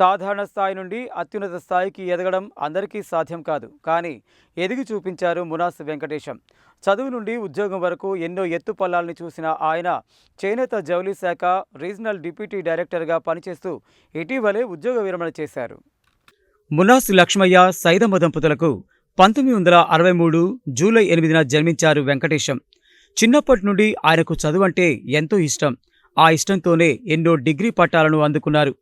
సాధారణ స్థాయి నుండి అత్యున్నత స్థాయికి ఎదగడం అందరికీ సాధ్యం కాదు. కానీ ఎదిగి చూపించారు మునాస్ వెంకటేశం. చదువు నుండి ఉద్యోగం వరకు ఎన్నో ఎత్తు పల్లాలని చూసిన ఆయన చేనేత జౌలీ శాఖ రీజనల్ డిప్యూటీ డైరెక్టర్గా పనిచేస్తూ ఇటీవలే ఉద్యోగ విరమణ చేశారు. మునాస్ లక్ష్మయ్య సైదమ్మ దంపతులకు పంతొమ్మిది వందల అరవై మూడు జూలై ఎనిమిదిన జన్మించారు వెంకటేశం. చిన్నప్పటి నుండి ఆయనకు చదువు అంటే ఎంతో ఇష్టం. ఆ ఇష్టంతోనే ఎన్నో డిగ్రీ పట్టాలను అందుకున్నారు.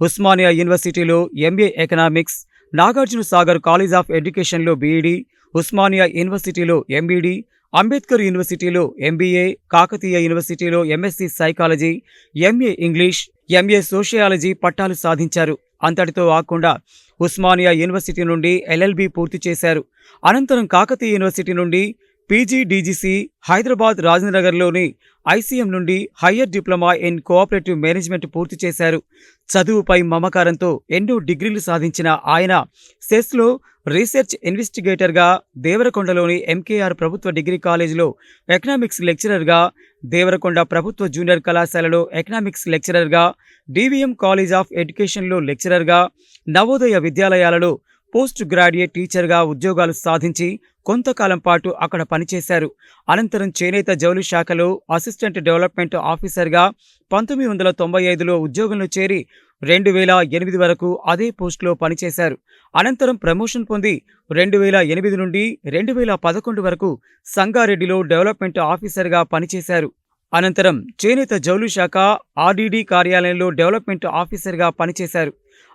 ఉస్మానియా యూనివర్సిటీలో MA economics Nagarjuna Sagar college of ఎడ్యుకేషన్లో బీఈడీ ఉస్మానియా యూనివర్సిటీలో ఎంబీడీ అంబేద్కర్ యూనివర్సిటీలో ఎంబీఏ కాకతీయ యూనివర్సిటీలో MSc psychology MA English MA sociology పట్టాలు సాధించారు. అంతటితో ఆకుండా ఉస్మానియా యూనివర్సిటీ నుండి ఎల్ఎల్బి పూర్తి చేశారు. అనంతరం కాకతీయ యూనివర్సిటీ నుండి పీజీడీజీసీ హైదరాబాద్ రాజేంద్రనగర్లోని ఐసీఎం నుండి higher diploma in cooperative management పూర్తి చేశారు. చదువుపై మమకారంతో ఎన్నో డిగ్రీలు సాధించిన ఆయన సెస్లో రీసెర్చ్ ఇన్వెస్టిగేటర్గా దేవరకొండలోని ఎంకేఆర్ ప్రభుత్వ డిగ్రీ కాలేజీలో ఎకనామిక్స్ లెక్చరర్గా దేవరకొండ ప్రభుత్వ జూనియర్ కళాశాలలో ఎకనామిక్స్ లెక్చరర్గా డివిఎం కాలేజ్ ఆఫ్ ఎడ్యుకేషన్లో లెక్చరర్గా నవోదయ విద్యాలయాలలో పోస్ట్ గ్రాడ్యుయేట్ టీచర్గా ఉద్యోగాలు సాధించి కొంతకాలం పాటు అక్కడ పనిచేశారు. అనంతరం చేనేత జౌలి శాఖలో అసిస్టెంట్ డెవలప్మెంట్ ఆఫీసర్గా పంతొమ్మిది వందల తొంభై ఐదులో ఉద్యోగంలో చేరి రెండు వేల ఎనిమిది వరకు అదే పోస్టులో పనిచేశారు. అనంతరం ప్రమోషన్ పొంది రెండు వేల ఎనిమిది నుండి రెండు వేల పదకొండు వరకు సంగారెడ్డిలో డెవలప్మెంట్ ఆఫీసర్గా పనిచేశారు. అనంతరం చేనేత జౌలు శాఖ ఆర్డీడీ కార్యాలయంలో డెవలప్మెంట్ ఆఫీసర్గా పనిచేశారు.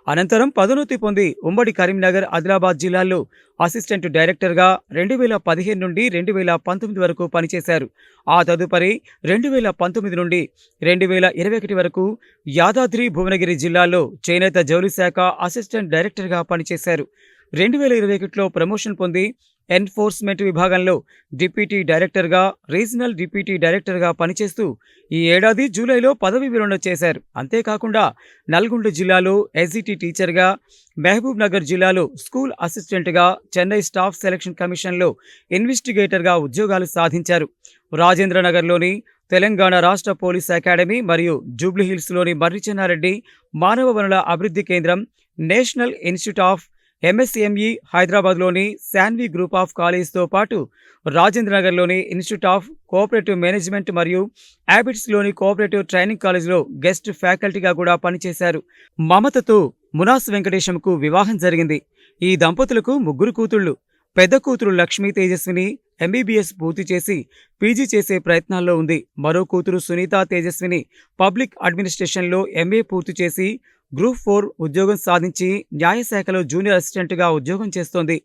అనంతరం పదోన్నతి పొంది ఉమ్మడి కరీంనగర్ ఆదిలాబాద్ జిల్లాల్లో అసిస్టెంట్ డైరెక్టర్గా రెండు వేల పదిహేను నుండి రెండు వేల పంతొమ్మిది వరకు పనిచేశారు. ఆ తదుపరి రెండు వేల పంతొమ్మిది నుండి రెండు వేల ఇరవై ఒకటి వరకు యాదాద్రి భువనగిరి జిల్లాలో చేనేత జౌలి శాఖ అసిస్టెంట్ డైరెక్టర్గా పనిచేశారు. రెండు వేల ఇరవై ఒకటిలో ప్రమోషన్ పొంది ఎన్ఫోర్స్మెంట్ విభాగంలో డిప్యూటీ డైరెక్టర్గా రీజనల్ డిప్యూటీ డైరెక్టర్గా పనిచేస్తూ ఈ ఏడాది జూలైలో పదవి విరమణ చేశారు. అంతేకాకుండా నల్గొండ జిల్లాలో ఎస్జిటి టీచర్గా మహబూబ్ నగర్ జిల్లాలో స్కూల్ అసిస్టెంట్గా చెన్నై స్టాఫ్ సెలక్షన్ కమిషన్లో ఇన్వెస్టిగేటర్గా ఉద్యోగాలు సాధించారు. రాజేంద్రనగర్లోని తెలంగాణ రాష్ట్ర పోలీస్ అకాడమీ మరియు జూబ్లీహిల్స్లోని మర్రిచెన్నారెడ్డి మానవ వనరుల అభివృద్ధి కేంద్రం నేషనల్ ఇన్స్టిట్యూట్ ఆఫ్ ఎంఎస్ఎంఈ హైదరాబాద్లోని శాన్వి గ్రూప్ ఆఫ్ కాలేజీతో పాటు రాజేంద్రనగర్లోని ఇన్స్టిట్యూట్ ఆఫ్ కోఆపరేటివ్ మేనేజ్మెంట్ మరియు హ్యాబిట్స్లోని కోఆపరేటివ్ ట్రైనింగ్ కాలేజ్లో గెస్ట్ ఫ్యాకల్టీగా కూడా పనిచేశారు. మమతతో మునాస్ వెంకటేశంకు వివాహం జరిగింది. ఈ దంపతులకు ముగ్గురు కూతుళ్ళు. పెద్ద కూతురు లక్ష్మీ తేజస్విని ఎంబీబీఎస్ పూర్తి చేసి పీజీ చేసే ప్రయత్నాల్లో ఉంది. మరో కూతురు సునీత తేజస్విని పబ్లిక్ అడ్మినిస్ట్రేషన్లో ఎంఏ పూర్తి చేసి గ్రూప్ ఫోర్ ఉద్యోగం సాధించి న్యాయశాఖలో జూనియర్ అసిస్టెంట్గా ఉద్యోగం చేస్తోంది.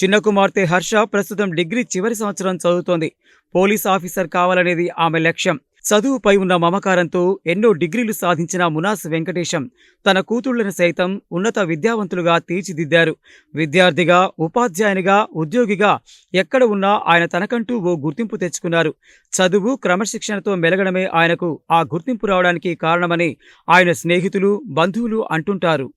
చిన్న కుమార్తె హర్ష ప్రస్తుతం డిగ్రీ చివరి సంవత్సరం చదువుతోంది. పోలీస్ ఆఫీసర్ కావాలనేది ఆమె లక్ష్యం. చదువుపై ఉన్న మమకారంతో ఎన్నో డిగ్రీలు సాధించిన మునాస్ వెంకటేశం తన కూతుళ్ళను సైతం ఉన్నత విద్యావంతులుగా తీర్చిదిద్దారు. విద్యార్థిగా ఉపాధ్యాయునిగా ఉద్యోగిగా ఎక్కడ ఉన్నా ఆయన తనకంటూ ఓ గుర్తింపు తెచ్చుకున్నారు. చదువు క్రమశిక్షణతో మెలగడమే ఆయనకు ఆ గుర్తింపు రావడానికి కారణమని ఆయన స్నేహితులు బంధువులు అంటుంటారు.